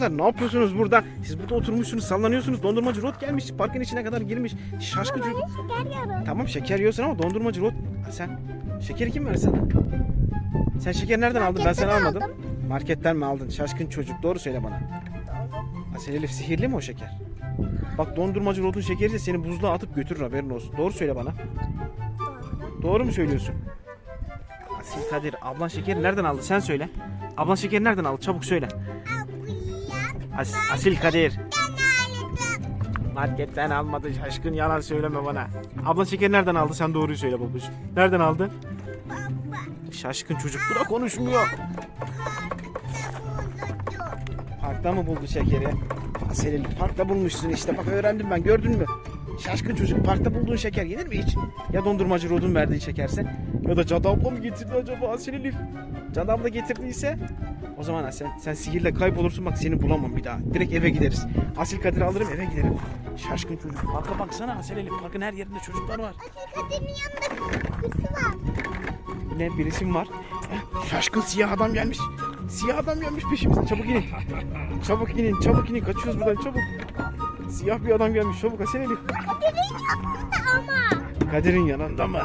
çocuklar ne yapıyorsunuz burada? Siz burada oturmuşsunuz sallanıyorsunuz. Dondurmacı Rod gelmiş parkın içine kadar girmiş. Şaşkın çocuk. Şeker yiyorum. Tamam şeker yiyorsun ama dondurmacı Rod. Ha, sen şekeri kim verdi sana? Sen şeker nereden aldın? Ben sana Marketten almadım. Marketten mi aldın? Şaşkın çocuk. Doğru söyle bana. Asel Elif sihirli mi o şeker? Bak dondurmacı Rod'un şekeri de seni buzluğa atıp götürür haberin olsun. Doğru söyle bana. Doğru mu söylüyorsun? Asil Kadir ablan şekeri nereden aldı sen söyle. Ablan şekeri nereden aldı çabuk söyle. As Asil Kadir. Marketten almadı şaşkın yalan söyleme bana. Ablan şekeri nereden aldı sen doğruyu söyle babuş. Nereden aldı? Şaşkın çocuk da konuşmuyor. Parkta mı buldu şekeri? Asil Elif parkta bulmuşsun işte bak öğrendim ben gördün mü? Şaşkın çocuk parkta bulduğun şeker yenir mi hiç? Ya dondurmacı Rod'un verdiği şekerse ya da Cadı abla mı getirdi acaba Asil Elif? Cadı abla getirdiyse o zaman ha, sen, sen sihirle kaybolursun bak seni bulamam bir daha. Direkt eve gideriz. Asil Kadir'i alırım eve giderim. Şaşkın çocuk. Parka baksana Asil Elif. Parkın her yerinde çocuklar var. Kadir'in yanında kızı var. Ne birisi mi var? Şaşkın siyah adam gelmiş. Siyah adam gelmiş peşimizden. Çabuk inin. Çabuk inin. Çabuk inin. Kaçıyoruz buradan çabuk. Siyah bir adam gelmiş. Çabuk Asil Elif. Kadir'in yanında ama. Kadir'in yanında mı?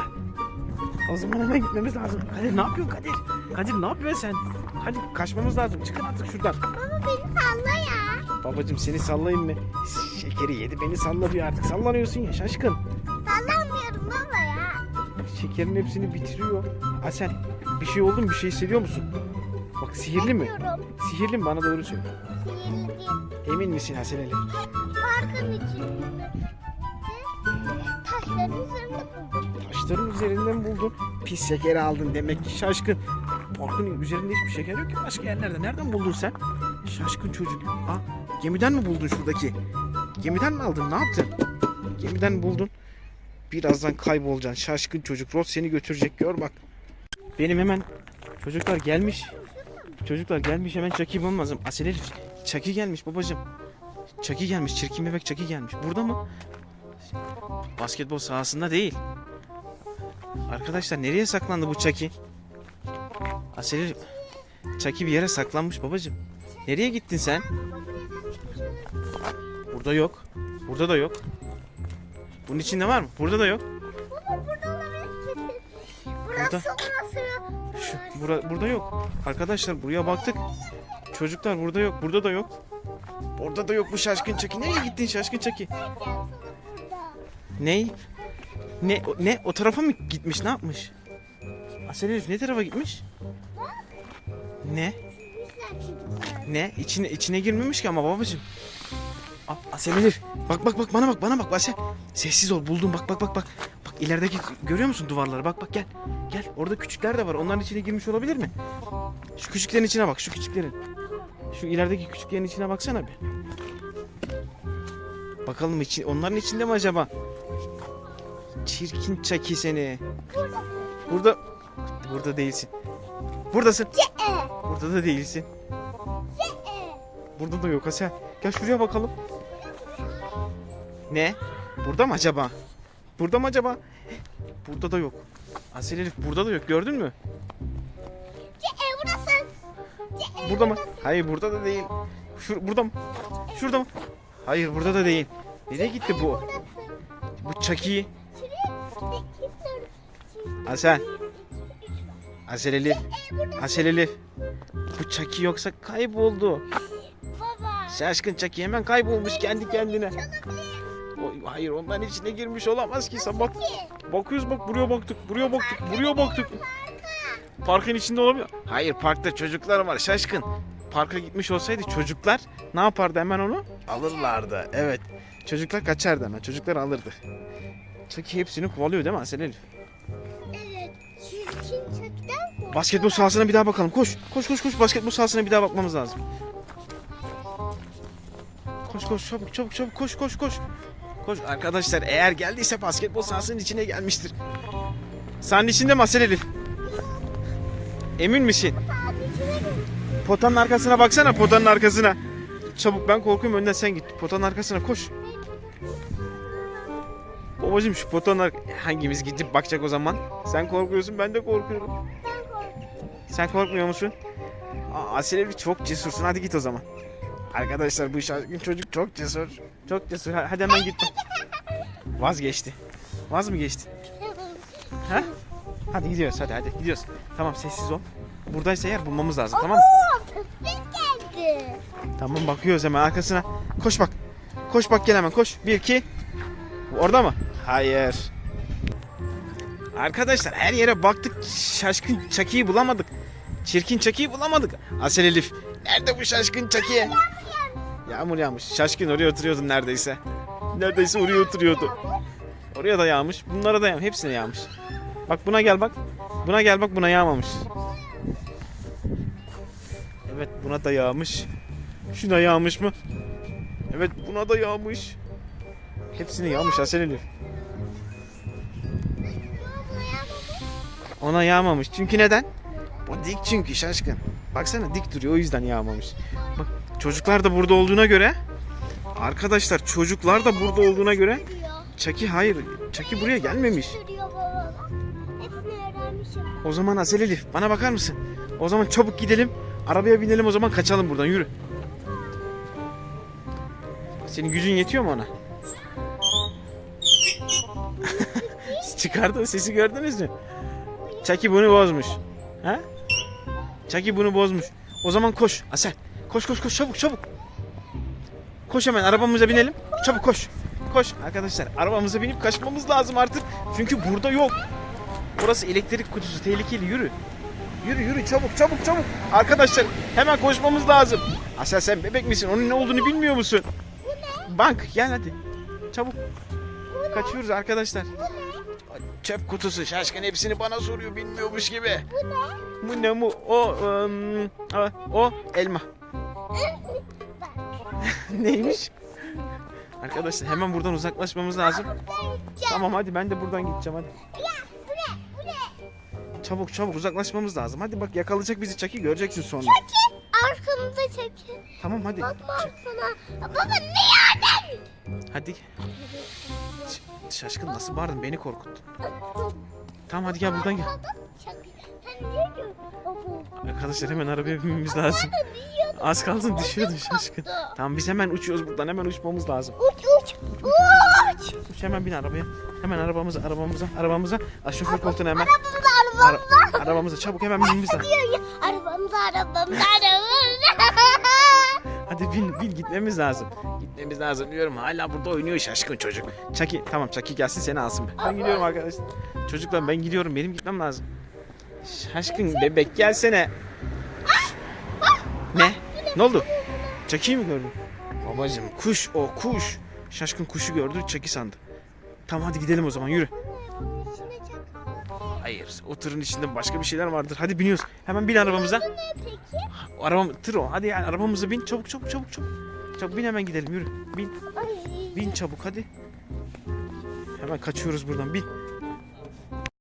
O zaman hemen gitmemiz lazım. Kadir ne yapıyorsun Kadir? Kadir ne yapıyorsun sen? Hadi kaçmamız lazım. Çıkın artık şuradan. Baba beni salla ya. Babacım seni sallayayım mı? Şekeri yedi beni salla diyor artık. Sallanıyorsun ya şaşkın. Sallamıyorum baba ya. Şekerin hepsini bitiriyor. Ha sen bir şey oldu mu? Bir şey hissediyor musun? Bak sihirli mi? Sihirli mi? Bana doğru söyle. Sihirli değil. Emin misin Hasan Ali? Parkın içinde. Taşların üzerinde buldum. Taşların üzerinden buldun. Pis şekeri aldın demek ki şaşkın. Parkın üzerinde hiçbir şeker yok ki başka yerlerde. Nereden buldun sen? Şaşkın çocuk. Ha, gemiden mi buldun şuradaki? Gemiden mi aldın? Ne yaptın? Gemiden buldun. Birazdan kaybolacaksın. Şaşkın çocuk. Rod seni götürecek. Gör bak. Benim hemen çocuklar gelmiş. Çocuklar gelmiş hemen Chucky bulmam lazım. Asil Elif. Chucky gelmiş babacım. Chucky gelmiş. Çirkin bebek Chucky gelmiş. Burada mı? Basketbol sahasında değil. Arkadaşlar nereye saklandı bu Chucky? Elif. Chucky bir yere saklanmış babacım. Nereye gittin sen? Burada yok. Burada da yok. Bunun içinde var mı? Burada da yok. Baba burada olabilir. Şu, bura, burada yok. Arkadaşlar buraya baktık. Çocuklar burada yok. Burada da yok. Orada da yok bu şaşkın çaki. Nereye gittin şaşkın çaki? Ney? Ne, ne? O tarafa mı gitmiş? Ne yapmış? Asel Elif ne tarafa gitmiş? Ne? Ne? İçine, içine girmemiş ki ama babacığım. Asel Elif. Bak bak bak bana bak bana bak Asel. Sessiz ol buldum bak bak bak bak. Bak ilerideki görüyor musun duvarları? Bak bak gel. Gel orada küçükler de var. Onların içine girmiş olabilir mi? Şu küçüklerin içine bak şu küçüklerin. Şu ilerideki küçüklerin içine baksana bir. Bakalım içi, onların içinde mi acaba? Çirkin çaki seni. Burada burada değilsin. Buradasın. Burada da değilsin. Burada da yok Asel. Gel şuraya bakalım. Ne? Burada mı acaba? Burada mı acaba? Burada da yok. Asel Elif burada da yok gördün mü? Burası. Burada mı? Hayır burada da değil. Şur burada mı? Şurada mı? Hayır burada da değil. Nereye gitti bu? Bu Chucky. Asel. Asel Elif. Bu Chucky yoksa kayboldu. Baba. Şaşkın Chucky hemen kaybolmuş kendi kendine. O- Hayır onların içine girmiş olamaz ki. Sabah bakıyoruz bak buraya baktık. Buraya baktık. Buraya baktık. Parkın içinde olabilir. Hayır parkta çocuklar var şaşkın. Parka gitmiş olsaydı çocuklar ne yapardı hemen onu? Alırlardı. Evet. Çocuklar kaçardı hemen. Çocuklar alırdı. Chucky hepsini kovalıyor değil mi Asel Basketbol sahasına bir daha bakalım. Koş. Koş koş koş. Basketbol sahasına bir daha bakmamız lazım. Koş koş çabuk çabuk çabuk koş koş koş. Koş arkadaşlar eğer geldiyse basketbol sahasının içine gelmiştir. Sahanın içinde mi Asel Elif? Emin misin? Potanın arkasına baksana potanın arkasına. Çabuk ben korkuyorum önden sen git. Potanın arkasına koş. Babacım şu potanın hangimiz gidip bakacak o zaman? Sen korkuyorsun ben de korkuyorum. Sen korkmuyor musun? Aa, Asil Elif çok cesursun hadi git o zaman. Arkadaşlar bu şaşkın çocuk çok cesur. Çok cesur. Ha- Hadi hemen git. Vazgeçti. Vaz mı geçti? Ha? Hadi gidiyoruz hadi hadi gidiyoruz. Tamam sessiz ol. Buradaysa eğer bulmamız lazım tamam mı? Tamam bakıyoruz hemen arkasına. Koş bak. Koş bak gel hemen koş. Bir iki. Orada mı? Hayır. Arkadaşlar her yere baktık. Şaşkın Çaki'yi bulamadık. Çirkin Çaki'yi bulamadık. Asel Elif. Nerede bu şaşkın Çaki? Yağmur yağmış. Şaşkın oraya oturuyordun neredeyse. Neredeyse oraya oturuyordu. Oraya da yağmış. Bunlara da yağmış. Hepsine yağmış. Bak buna gel bak. Buna gel bak buna yağmamış. Evet buna da yağmış. Şuna yağmış mı? Evet buna da yağmış. Hepsine yağmış Asel Elif. Ona yağmamış. Çünkü neden? O dik çünkü şaşkın. Baksana dik duruyor o yüzden yağmamış. Bak çocuklar da burada olduğuna göre Arkadaşlar çocuklar da burada olduğuna göre. Çaki hayır. Çaki buraya gelmemiş. O zaman Asel Elif bana bakar mısın? O zaman çabuk gidelim. Arabaya binelim o zaman kaçalım buradan yürü. Senin gücün yetiyor mu ona? Çıkardığı sesi gördünüz mü? Çaki bunu bozmuş. Ha? Çaki bunu bozmuş. O zaman koş Asel. Koş koş koş çabuk çabuk. Koş hemen arabamıza binelim. Çabuk koş. Koş arkadaşlar arabamıza binip kaçmamız lazım artık. Çünkü burada yok. Burası elektrik kutusu tehlikeli yürü. Yürü yürü çabuk çabuk çabuk. Arkadaşlar hemen koşmamız lazım. Asel sen bebek misin? Onun ne olduğunu bilmiyor musun? Bank gel hadi. Çabuk. Kaçıyoruz arkadaşlar. Çöp kutusu şaşkın hepsini bana soruyor bilmiyormuş gibi. Bu ne bu? O ım, a- o elma. Neymiş? Arkadaşlar hemen buradan uzaklaşmamız lazım. Tamam hadi ben de buradan gideceğim hadi. Ne? Ne? Çabuk çabuk uzaklaşmamız lazım. Hadi bak yakalayacak bizi Çaki göreceksin sonra. Çeki. Arkamıza çeki. Tamam hadi. Bakma arkana. Baba ne? Hadi. Ş- Şaşkın nasıl bağırdın beni korkuttun. Tamam hadi gel buradan gel. Arkadaşlar hemen arabaya binmemiz lazım. Az kalsın düşüyordun şaşkın. Tamam biz hemen uçuyoruz buradan hemen uçmamız lazım. Uç uç. Uç. Uç hemen bin arabaya. Hemen arabamıza arabamıza arabamıza. Aa, şoför koltuğuna hemen. Arabamıza Ara- arabamıza. arabamıza çabuk hemen binmemiz lazım. Arabamıza arabamıza arabamıza. Hadi bin bin gitmemiz lazım. Gitmemiz lazım diyorum. Hala burada oynuyor şaşkın çocuk. Çaki tamam Çaki gelsin seni alsın. Ben gidiyorum arkadaşlar. Çocuklar ben gidiyorum. Benim gitmem lazım. Şaşkın bebek gelsene. Ne? Ne oldu? Çaki'yi mi gördün? Babacım kuş o kuş. Şaşkın kuşu gördü Çaki sandı. Tamam hadi gidelim o zaman yürü. Hayır o tırın içinde başka bir şeyler vardır. Hadi biniyoruz. Hemen bin arabamıza. Bu ne peki? Arabam tır o. Hadi yani arabamıza bin. Çabuk çabuk çabuk çabuk. Çabuk bin hemen gidelim yürü. Bin. Bin çabuk hadi. Hemen kaçıyoruz buradan bin.